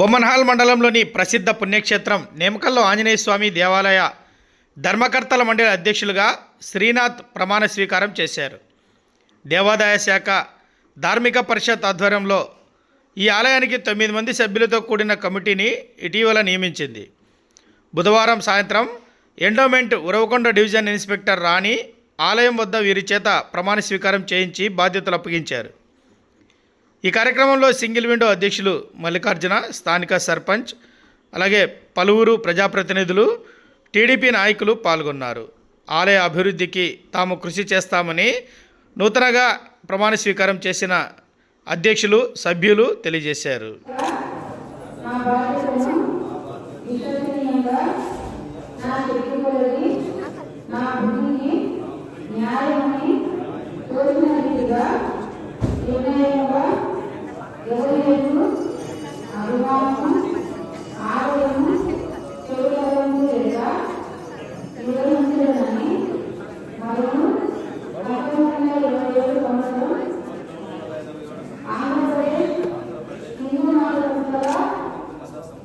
బొమ్మన్హాల్ మండలంలోని ప్రసిద్ధ పుణ్యక్షేత్రం నేమకల్లో ఆంజనేయ స్వామి దేవాలయ ధర్మకర్తల మండలి అధ్యక్షులుగా శ్రీనాథ్ ప్రమాణ స్వీకారం చేశారు. దేవాదాయ శాఖ ధార్మిక పరిషత్ ఆధ్వర్యంలో ఈ ఆలయానికి తొమ్మిది మంది సభ్యులతో కూడిన కమిటీని ఇటీవల నియమించింది. బుధవారం సాయంత్రం endowment Uravakonda division inspector Rani ఆలయం వద్ద వీరి చేత ప్రమాణ స్వీకారం చేయించి బాధ్యతలు అప్పగించారు. ఈ కార్యక్రమంలో సింగిల్ విండో అధ్యక్షులు మల్లికార్జున స్థానిక సర్పంచ్ అలాగే పలువురు ప్రజాప్రతినిధులు టీడీపీ నాయకులు పాల్గొన్నారు. ఆలయ అభివృద్ధికి తాము కృషి చేస్తామని నూతనగా ప్రమాణ స్వీకారం చేసిన అధ్యక్షులు సభ్యులు తెలియజేశారు. నా నా నా న్యాయమని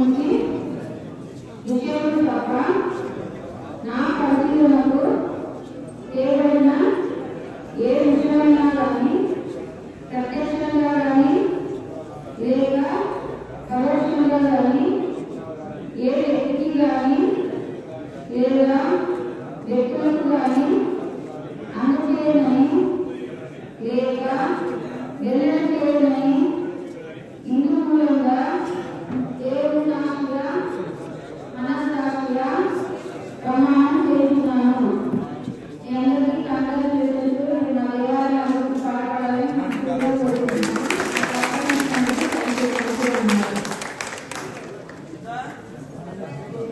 నుంచి విషయం తప్ప నా పరిశీలనకు ఏవైనా ఏ విషయమైనా కానీ ప్రత్యక్షంగా కానీ లేక పరోక్షంగా కానీ ఏ వ్యక్తికి కానీ లేదా వ్యక్తులకు కానీ అందజేయమని లేక వెళ్ళచేయమని